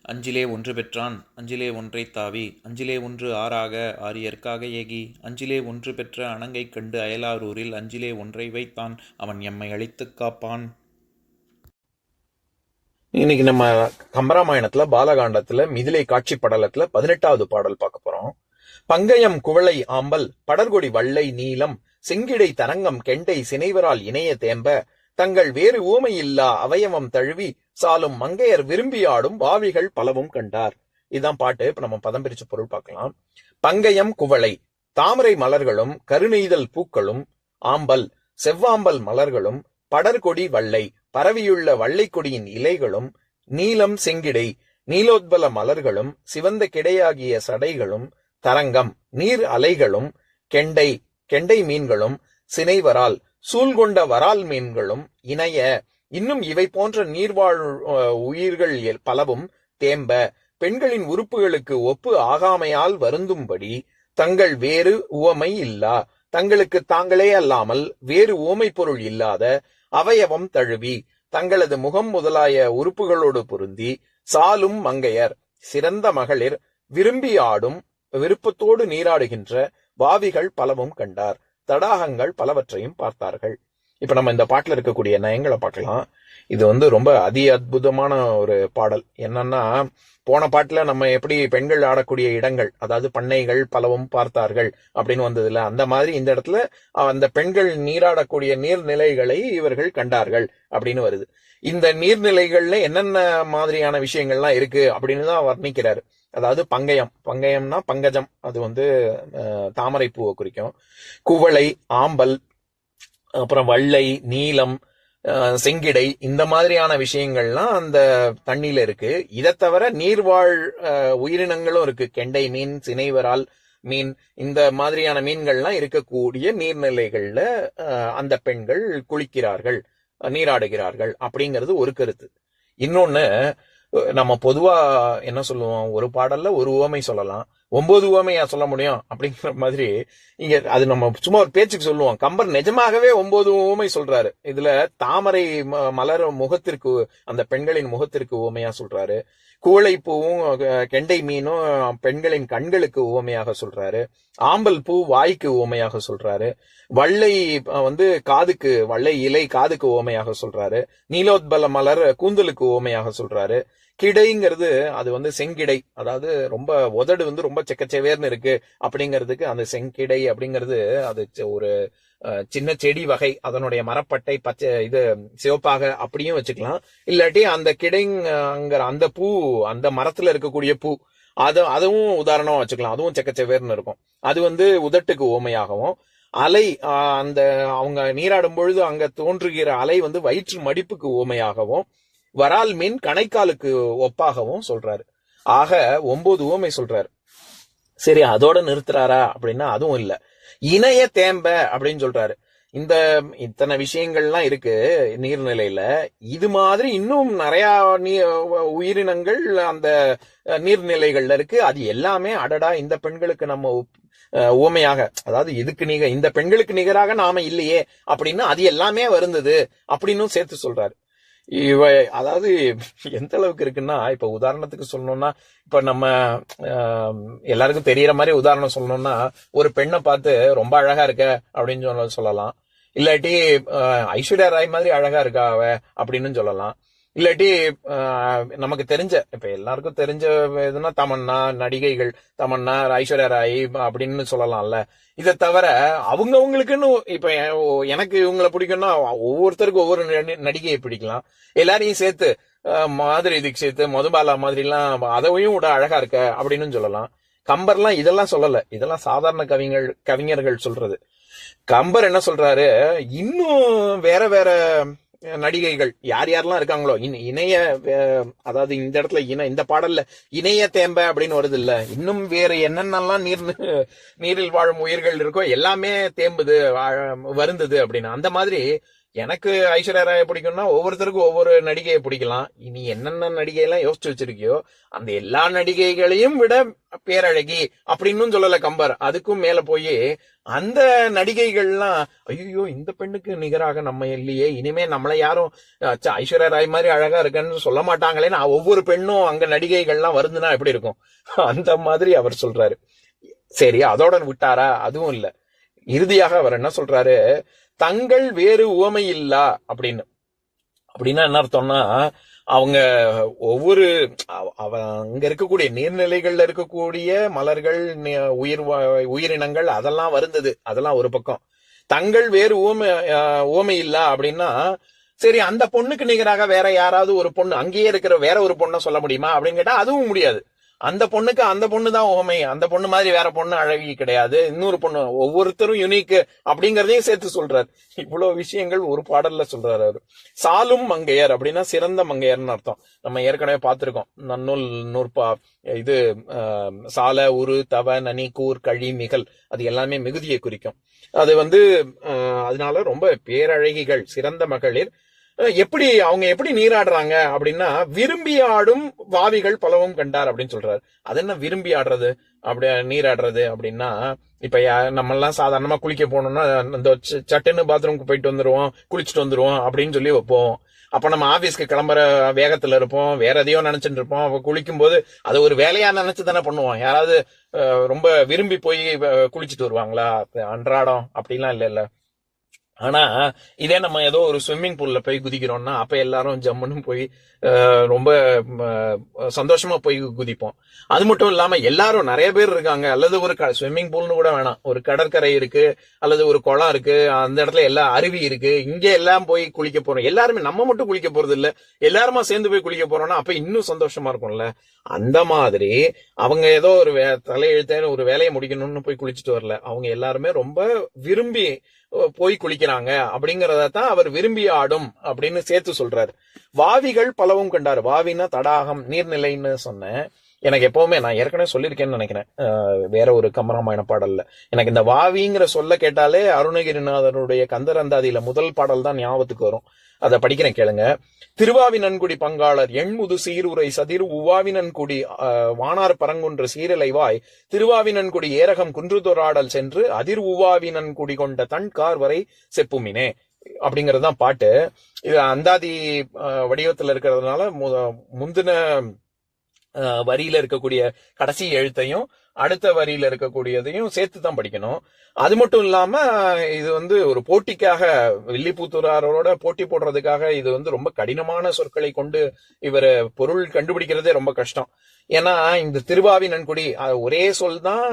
அஞ்சிலே ஒன்று பெற்றான் அஞ்சிலே ஒன்றை தாவி அஞ்சிலே ஒன்று ஆறாக ஆரியற்காக ஏகி அஞ்சிலே ஒன்று பெற்ற அணங்கை கண்டு அயலாரூரில் அஞ்சிலே ஒன்றை வைத்தான் அவன் எம்மை அழித்துக் காப்பான். இன்னைக்கு நம்ம கம்பராமாயணத்துல பாலகாண்டத்துல மிதிலை காட்சி படலத்துல பதினெட்டாவது பாடல் பார்க்க போறோம். பங்கயம் குவளை ஆம்பல் படர்கொடி வள்ளை நீலம் செங்கிடை தரங்கம் கெண்டை சினைவரால் இணைய தேம்ப தங்கள் வேறு ஊமை இல்லா அவயவம் தழுவி சாலும் மங்கையர் விரும்பி ஆடும் வாவிகள் பலவும் கண்டார். இதுதான் பாட்டு. இப்ப நம்ம பதம் பிரிச்சு பொருள் பார்க்கலாம். பங்கயம் குவளை. தாமரை மலர்களும் கருநெய்தல் பூக்களும் ஆம்பல் செவ்வாம்பல் மலர்களும் படர்கொடி வள்ளை பரவியுள்ள வள்ளைக்கொடியின் இலைகளும் நீலம் செங்கிடை நீலோத்பல மலர்களும் சிவந்த கிடையாகிய சடைகளும் தரங்கம் நீர் அலைகளும் கெண்டை கெண்டை மீன்களும் சினைவரால் சூழ்கொண்ட வரால் மீன்களும் இணைய இன்னும் இவை போன்ற நீர்வாழ் உயிர்கள் எல்- பலவும் தேம்ப பெண்களின் உறுப்புகளுக்கு ஒப்பு ஆகாமையால் வருந்தும்படி தங்கள் வேறு உவமை இல்லா தங்களுக்கு தாங்களே அல்லாமல் வேறு உவமை பொருள் இல்லாத அவயவம் தழுவி தங்களது முகம் முதலாய உறுப்புகளோடு பொருந்தி சாலும் மங்கையர் சிறந்த மகளிர் விரும்பி ஆடும் விருப்பத்தோடு நீராடுகின்ற வாவிகள் பலவும் கண்டார். தடாகங்கள் பலவற்றையும் பார்த்தார்கள். இப்ப நம்ம இந்த பாட்டில் இருக்கக்கூடிய நயங்களை பார்க்கலாம். இது வந்து ரொம்ப அதி அற்புதமான ஒரு பாடல். என்னன்னா போன பாட்டுல நம்ம எப்படி பெண்கள் ஆடக்கூடிய இடங்கள் அதாவது பண்ணைகள் பலவும் பார்த்தார்கள் அப்படின்னு வந்ததுல அந்த மாதிரி இந்த இடத்துல அந்த பெண்கள் நீராடக்கூடிய நீர்நிலைகளை இவர்கள் கண்டார்கள் அப்படின்னு வருது. இந்த நீர்நிலைகள்ல என்னென்ன மாதிரியான விஷயங்கள்லாம் இருக்கு அப்படின்னு தான் வர்ணிக்கிறாரு. அதாவது பங்கயம். பங்கயம்னா பங்கஜம். அது வந்து தாமரை பூவை குறிக்கும். குவளை ஆம்பல் அப்புறம் வள்ளை நீலம் செங்கிடை இந்த மாதிரியான விஷயங்கள்லாம் அந்த தண்ணியில இருக்கு. இதை தவிர நீர்வாழ் உயிரினங்களும் இருக்கு. கெண்டை மீன் சினைவரால் மீன் இந்த மாதிரியான மீன்கள்லாம் இருக்கக்கூடிய நீர்நிலைகள்ல அந்த பெண்கள் குளிக்கிறார்கள் நீராடுகிறார்கள் அப்படிங்கிறது ஒரு கருத்து. இன்னொன்னு நம்ம பொதுவா என்ன சொல்லுவோம்? ஒரு பாடல்ல ஒரு உவமை சொல்லலாம். ஒன்பது உவமையா சொல்ல முடியும் அப்படிங்கிற மாதிரி இங்க அது நம்ம சும்மா ஒரு பேச்சுக்கு சொல்லுவோம். கம்பர் நிஜமாகவே ஒன்பது உவமை சொல்றாரு. இதுல தாமரை ம- மலர் முகத்திற்கு அந்த பெண்களின் முகத்திற்கு உவமையா சொல்றாரு. குவளை பூவும் கெண்டை மீனும் பெண்களின் கண்களுக்கு உவமையாக சொல்றாரு. ஆம்பல் பூ வாய்க்கு உவமையாக சொல்றாரு. வள்ளை வந்து காதுக்கு வள்ளை இலை காதுக்கு உவமையாக சொல்றாரு. நீலோத்பல மலர் கூந்தலுக்கு உவமையாக சொல்றாரு. கிடைங்கிறது அது வந்து செங்கிடை. அதாவது ரொம்ப உதடு வந்து ரொம்ப செக்கச்செவேர்னு இருக்கு. அப்படிங்கிறதுக்கு அந்த செங்கிடை அப்படிங்கிறது அது ஒரு சின்ன செடி வகை. அதனுடைய மரப்பட்டை பச்சை இது சிவப்பாக அப்படியும் வச்சுக்கலாம். இல்லாட்டி அந்த கிடைங்கிற அந்த பூ அந்த மரத்துல இருக்கக்கூடிய பூ அது அதுவும் உதாரணமா வச்சுக்கலாம். அதுவும் செக்கச்செவேர்னு இருக்கும். அது வந்து உதட்டுக்கு ஓமையாகவும் அலை அந்த அவங்க நீராடும் பொழுது அங்க தோன்றுகிற அலை வந்து வயிற்று மடிப்புக்கு ஓமையாகவும் வரால் மீன் கணைக்காலுக்கு ஒப்பாகவும் சொல்றாரு. ஆக ஒன்பது ஊமை சொல்றாரு. சரி அதோட நிறுத்துறாரா அப்படின்னா அதுவும் இல்ல. இணைய தேம்ப அப்படின்னு சொல்றாரு. இந்த இத்தனை விஷயங்கள்லாம் இருக்கு நீர்நிலையில. இது மாதிரி இன்னும் நிறைய நீ உயிரினங்கள் அந்த நீர்நிலைகள்ல இருக்கு. அது எல்லாமே அடடா இந்த பெண்களுக்கு நம்ம ஓமையாக அஹ், உவமையாக அதாவது இதுக்கு நிக இந்த பெண்களுக்கு நிகராக நாம இல்லையே அப்படின்னு அது எல்லாமே வருந்தது அப்படின்னும் சேர்த்து சொல்றாரு. இவ அதாவது எந்த அளவுக்கு இருக்குன்னா இப்ப உதாரணத்துக்கு சொல்லணும்னா இப்ப நம்ம எல்லாருக்கும் தெரியற மாதிரி உதாரணம் சொல்லணும்னா ஒரு பெண்ணை பார்த்து ரொம்ப அழகா இருக்க அப்படின்னு சொல்ல சொல்லலாம். இல்லாட்டி ஐஸ்வர்யா ராய் மாதிரி அழகா இருக்கா அவ அப்படின்னு சொல்லலாம். இல்லாட்டி ஆஹ், நமக்கு தெரிஞ்ச இப்ப எல்லாருக்கும் தெரிஞ்ச எதுனா தமன்னா நடிகைகள் தமன்னா ஐஸ்வர்யா ராய் அப்படின்னு சொல்லலாம்ல. இதை தவிர அவங்கவுங்களுக்குன்னு இப்ப எனக்கு இவங்களை பிடிக்கும்னா ஒவ்வொருத்தருக்கும் ஒவ்வொரு நடி- நடிகையை பிடிக்கலாம். எல்லாரையும் சேர்த்து அஹ், தீட்சித்து தீட்சித் மதுபாலா மாதிரிலாம் அதையும் விட அழகா இருக்க அப்படின்னு சொல்லலாம். கம்பர்லாம் இதெல்லாம் சொல்லல. இதெல்லாம் சாதாரண கவிஞர்கள் கவிஞர்கள் சொல்றது. கம்பர் என்ன சொல்றாரு? இன்னும் வேற வேற நடிகைகள். யார் யாரெல்லாம் இருக்காங்களோ இன- இணைய அஹ், அதாவது இந்த இடத்துல இன இந்த பாடல்ல இணைய தேம்ப அப்படின்னு வருது இல்ல. இன்னும் வேற என்னென்னலாம் நீர் நீரில் வாழும் உயிர்கள் இருக்கோ எல்லாமே தேம்புது வருந்தது அப்படின்னு. அந்த மாதிரி எனக்கு ஐஸ்வர்யா ராய பிடிக்கும்னா ஒவ்வொருத்தருக்கும் ஒவ்வொரு நடிகையை பிடிக்கலாம். இனி என்னென்ன நடிகை எல்லாம் யோசிச்சு வச்சிருக்கியோ அந்த எல்லா நடிகைகளையும் விட பேரழகி அப்படின்னு சொல்லல கம்பர். அதுக்கும் மேல போய் அந்த நடிகைகள்லாம் ஐயோ இந்த பெண்ணுக்கு நிகராக நம்ம இல்லையே இனிமே நம்மளை யாரும் அஹ், ஐஸ்வர்யா ராய் மாதிரி அழகா இருக்கன்னு சொல்ல மாட்டாங்களேன்னு ஒவ்வொரு பெண்ணும் அங்க நடிகைகள்லாம் வருதுன்னா எப்படி இருக்கும்? அந்த மாதிரி அவர் சொல்றாரு. சரி அதோட விட்டாரா? அதுவும் இல்ல. இறுதியாக அவர் என்ன சொல்றாரு? தங்கள் வேறு உவமை இல்லா அப்படின்னு. அப்படின்னா என்ன அர்த்தம்னா அவங்க ஒவ்வொரு அவ- அங்க இருக்கக்கூடிய நீர்நிலைகள்ல இருக்கக்கூடிய மலர்கள் உயிர் வா- உயிரினங்கள் அதெல்லாம் வருந்தது. அதெல்லாம் ஒரு பக்கம். தங்கள் வேறு ஊமை ஊமை இல்ல அப்படின்னா சரி அந்த பொண்ணுக்கு நிகராக வேற யாராவது ஒரு பொண்ணு அங்கேயே இருக்கிற வேற ஒரு பொண்ணை சொல்ல முடியுமா அப்படின்னு கேட்டா அதுவும் முடியாது. அந்த பொண்ணுக்கு அந்த பொண்ணு தான் உவமை அந்த பொண்ணு மாதிரி வேற பொண்ணு அழகி கிடையாது. இன்னொரு பொண்ணு ஒவ்வொருத்தரும் யுனிக் அப்படிங்கறதையும் சேர்த்து சொல்றாரு. இவ்வளவு விஷயங்கள் ஒரு பாடல்ல சொல்றாரு அவரு. சாலும் மங்கையர் அப்படின்னா சிறந்த மங்கையர்னு அர்த்தம். நம்ம ஏற்கனவே பார்த்திருக்கோம். நன்னூல் நூற்பா இது சால உரு தவ நனி கூர் கழி மிகல் அது எல்லாமே மிகுதியை குறிக்கும். அது வந்து அதனால ரொம்ப பேரழகிகள் சிறந்த மகளிர் எப்படி அவங்க எப்படி நீராடுறாங்க அப்படின்னா விரும்பி ஆடும் வாவிகள் பலவும் கண்டார் அப்படின்னு சொல்றாரு. அது என்ன விரும்பி ஆடுறது? அப்படி நீராடுறது அப்படின்னா இப்ப யா- நம்ம எல்லாம் சாதாரணமா குளிக்க போனோம்னா இந்த சட்டுன்னு பாத்ரூம்க்கு போயிட்டு வந்துருவோம் குளிச்சுட்டு வந்துருவோம் அப்படின்னு சொல்லி வைப்போம். அப்ப நம்ம ஆபீஸ்க்கு கிளம்புற வேகத்துல இருப்போம் வேற எதையோ நினைச்சிட்டு இருப்போம். அப்ப குளிக்கும் போது அது ஒரு வேலையா நினைச்சு தானே பண்ணுவோம். யாராவது ரொம்ப விரும்பி போய் குளிச்சுட்டு வருவாங்களா? அன்றாடம் அப்படிலாம் இல்ல இல்லை ஆனா இதே நம்ம ஏதோ ஒரு ஸ்விம்மிங் பூல்ல போய் குதிக்கிறோம்னா அப்ப எல்லாரும் ஜம்முன்னு போய் ரொம்ப சந்தோஷமா போய் குதிப்போம். அது மட்டும் இல்லாம எல்லாரும் நிறைய பேர் இருக்காங்க. அல்லது ஒரு ஸ்விம்மிங் பூல்னு கூட வேணாம். ஒரு கடற்கரை இருக்கு அல்லது ஒரு குளம் இருக்கு அந்த இடத்துல எல்லா அருவி இருக்கு இங்க எல்லாம் போய் குளிக்க போறோம். எல்லாருமே நம்ம மட்டும் குளிக்க போறது இல்ல. எல்லாருமா சேர்ந்து போய் குளிக்க போறோம்னா அப்ப இன்னும் சந்தோஷமா இருக்கும்ல. அந்த மாதிரி அவங்க ஏதோ ஒரு வே- தலையெழுத்தேன்னு ஒரு வேலையை முடிக்கணும்னு போய் குளிச்சுட்டு வரல. அவங்க எல்லாருமே ரொம்ப விரும்பி போய் குளிக்கிறாங்க அப்படிங்கறத தான் அவர் விரும்பி ஆடும் அப்படின்னு சேர்த்து சொல்றாரு. வாவிகள் பலவும் கண்டார். வாவின்னா தடாகம் நீர்நிலைன்னு சொன்னேன். எனக்கு எப்பவுமே நான் ஏற்கனவே சொல்லியிருக்கேன்னு நினைக்கிறேன். வேற ஒரு கம்பராமாயண பாடல்ல. எனக்கு இந்த வாவிங்கிற சொல்ல கேட்டாலே அருணகிரிநாதனுடைய கந்தரந்தாதியில முதல் பாடல் தான் ஞாபகத்துக்கு வரும். அதை படிக்கிறேன் கேளுங்க. திருவாவி நன்குடி பங்காளர் எண்முது சீருரை சதிர் உவாவினன்குடி அஹ், வானார் பரங்குன்ற சீரலைவாய் திருவாவினன்குடி ஏரகம் குன்றுதொராடல் சென்று அதிர் உவாவினன்குடி கொண்ட தன் கார் வரை செப்புமினே அப்படிங்கிறது தான் பாட்டு. இது அந்தாதி வடிவத்துல இருக்கிறதுனால முந்தின வரியில இருக்கக்கூடிய கடைசி எழுத்தையும் அடுத்த வரியில இருக்கக்கூடியதையும் சேர்த்து தான் படிக்கணும். அது மட்டும் இல்லாம இது வந்து ஒரு போட்டிக்காக வில்லிபுத்தூராரோட போட்டி போடுறதுக்காக இது வந்து ரொம்ப கடினமான சொற்களை கொண்டு இவர் பொருள் கண்டுபிடிக்கிறதே ரொம்ப கஷ்டம். ஏன்னா இந்த திருவாவி நன்கொடி ஒரே சொல் தான்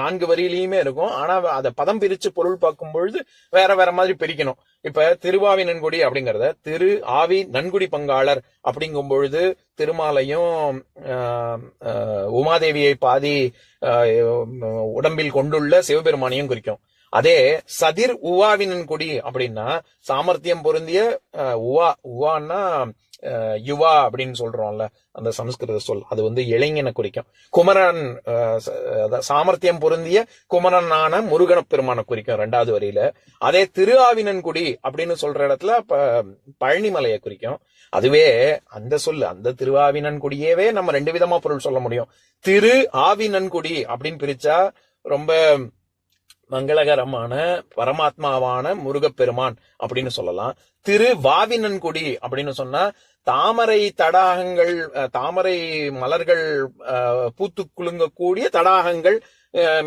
நான்கு வரியிலையுமே இருக்கும். ஆனா அதை பதம் பிரிச்சு பொருள் பார்க்கும் பொழுது வேற வேற மாதிரி பிரிக்கணும். இப்ப திருவாவி நன்குடி அப்படிங்கறத திரு ஆவி நன்குடி பங்காளர் அப்படிங்கும் பொழுது திருமாலையும் ஆஹ், ஆஹ், உமாதேவியை பாதி உடம்பில் கொண்டுள்ள சிவபெருமானையும் குறிக்கும். அதே சதிர் உவாவினன் கொடி அப்படின்னா சாமர்த்தியம் பொருந்திய உவா உவான்னா யுவா அப்படின்னு சொல்றோம்ல அந்த சமஸ்கிருத சொல் அது வந்து இளைஞனை குறிக்கும். குமரன் அதான் சாமர்த்தியம் பொருந்திய குமரனான முருகன பெருமானை குறிக்கும் ரெண்டாவது வரியில. அதே திரு ஆவினன்குடி அப்படின்னு சொல்ற இடத்துல ப- பழனிமலையை குறிக்கும். அதுவே அந்த சொல் அந்த திருவாவினன்குடியவே நம்ம ரெண்டு விதமா பொருள் சொல்ல முடியும். திரு ஆவினன்குடி அப்படின்னு பிரிச்சா ரொம்ப மங்களகரமான பரமாத்மாவான முருகப்பெருமான் அப்படின்னு சொல்லலாம். திரு வாவினன்குடி அப்படின்னு சொன்னா தாமரை தடாகங்கள் அஹ், தாமரை மலர்கள் பூத்து குலுங்கக்கூடிய தடாகங்கள்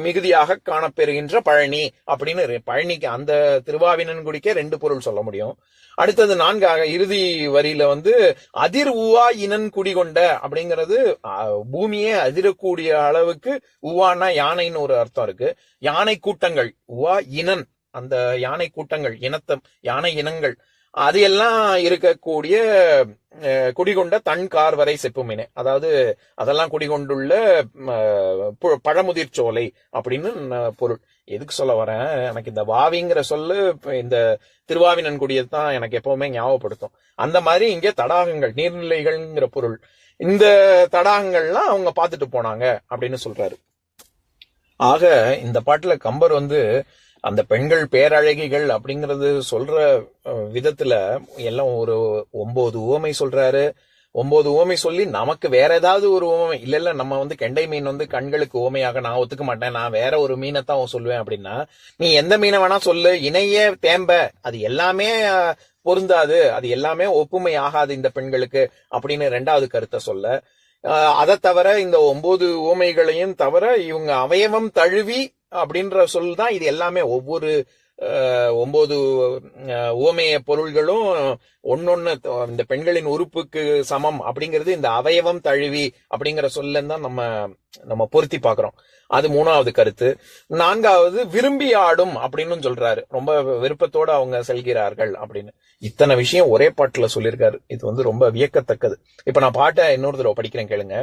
மிகுதியாக காணப்பெறுகின்ற பழனி அப்படின்னு பழனிக்கு அந்த திருவாவினன்குடிக்கே ரெண்டு பொருள் சொல்ல முடியும். அடுத்தது நான்காக இறுதி வரியில வந்து அதிர் உவா இனன் குடிகொண்ட அப்படிங்கிறது அஹ், பூமியே அதிரக்கூடிய அளவுக்கு உவானா யானைன்னு ஒரு அர்த்தம் இருக்கு. யானை கூட்டங்கள் உவா இனன் அந்த யானை கூட்டங்கள் இனத்தம் யானை இனங்கள் அது எல்லாம் இருக்கக்கூடிய அஹ், குடிகொண்ட தன் கார்வரை செப்பு மீன் அதாவது அதெல்லாம் குடிகொண்டுள்ள பு- பழமுதிர் சோலை அப்படின்னு பொருள். எதுக்கு சொல்ல வரேன்? எனக்கு இந்த வாவிங்கிற சொல்லு இந்த இந்த திருவாவினன்குடியை தான் எனக்கு எப்பவுமே ஞாபகப்படுத்தும். அந்த மாதிரி இங்கே தடாகங்கள் நீர்நிலைகள்ங்கிற பொருள். இந்த தடாகங்கள்லாம் அவங்க பார்த்துட்டு போனாங்க அப்படின்னு சொல்றாரு. ஆக இந்த பாட்டுல கம்பர் வந்து அந்த பெண்கள் பேரழகிகள் அப்படிங்கிறது சொல்ற விதத்துல எல்லாம் ஒரு ஒன்பது உவமை சொல்றாரு. ஒன்பது உவமை சொல்லி நமக்கு வேற ஏதாவது ஒரு உவமை இல்ல இல்ல நம்ம வந்து கெண்டை மீன் வந்து கண்களுக்கு உவமையாக நான் ஒத்துக்க மாட்டேன். நான் வேற ஒரு மீனை தான் சொல்லுவேன் அப்படின்னா நீ எந்த மீனை வேணா சொல்லு. இணைய தேம்ப. அது எல்லாமே பொருந்தாது. அது எல்லாமே ஒப்புமை ஆகாது இந்த பெண்களுக்கு அப்படின்னு ரெண்டாவது கருத்தை சொல்ல. அதை தவிர இந்த ஒன்பது உவமைகளையும் தவிர இவங்க அவயவம் தழுவி அப்படின்ற சொல் தான் இது எல்லாமே. ஒவ்வொரு ஒன்பது ஓமைய உவமைய பொருள்களும் ஒன்னொன்னு இந்த பெண்களின் உறுப்புக்கு சமம் அப்படிங்கிறது இந்த அவயவம் தழுவி அப்படிங்கிற சொல்லன்னு தான் நம்ம நம்ம பொருத்தி பார்க்கிறோம். அது மூணாவது கருத்து. நான்காவது விரும்பி ஆடும் அப்படின்னு சொல்றாரு. ரொம்ப விருப்பத்தோட அவங்க செல்கிறார்கள் அப்படின்னு. இத்தனை விஷயம் ஒரே பாட்டுல சொல்லியிருக்காரு. இது வந்து ரொம்ப வியக்கத்தக்கது. இப்ப நான் பாட்டை இன்னொரு தடவை படிக்கிறேன் கேளுங்க.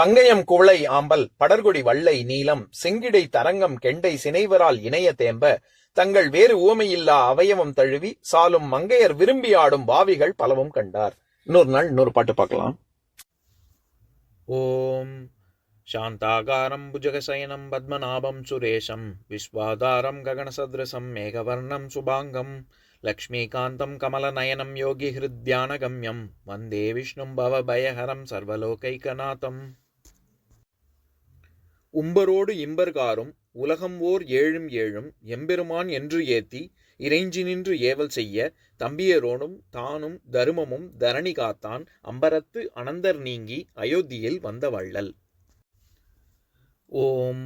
பங்கயம் குவளை ஆம்பல் படர்கொடி வள்ளை நீலம் செங்கிடை தரங்கம் கெண்டை சினைவரால் இணைய தேம்ப தங்கள் வேறு ஊமையில்லா அவயவம் தழுவி சாலும் மங்கையர் விரும்பி ஆடும் பாவிகள் பலவும் கண்டார். இன்னொரு நாள் இன்னொரு பாட்டு பார்க்கலாம். ஓம் சாந்தாகாரம் புஜகசயனம் பத்மநாபம் சுரேஷம் விஸ்வாதாரம் ககனசதிரசம் மேகவர்ணம் சுபாங்கம் लक्ष्मीकान्तं कमलनयनं योगिहृद्यानगम्यं वन्दे विष्णुं भवभयहरं सर्वलोकैकनाथम् உம்பரோடு இம்பர்காரும் உலகம் ஓர் ஏழும் ஏழும் எம்பெருமான் என்று ஏத்தி இறைஞ்சி நின்று ஏவல் செய்ய தம்பியரோடும் தானும் தருமமும் தரணி காத்தான் அம்பரத்து அனந்தர் நீங்கி அயோத்தியில் வந்த வள்ளல் ஓம்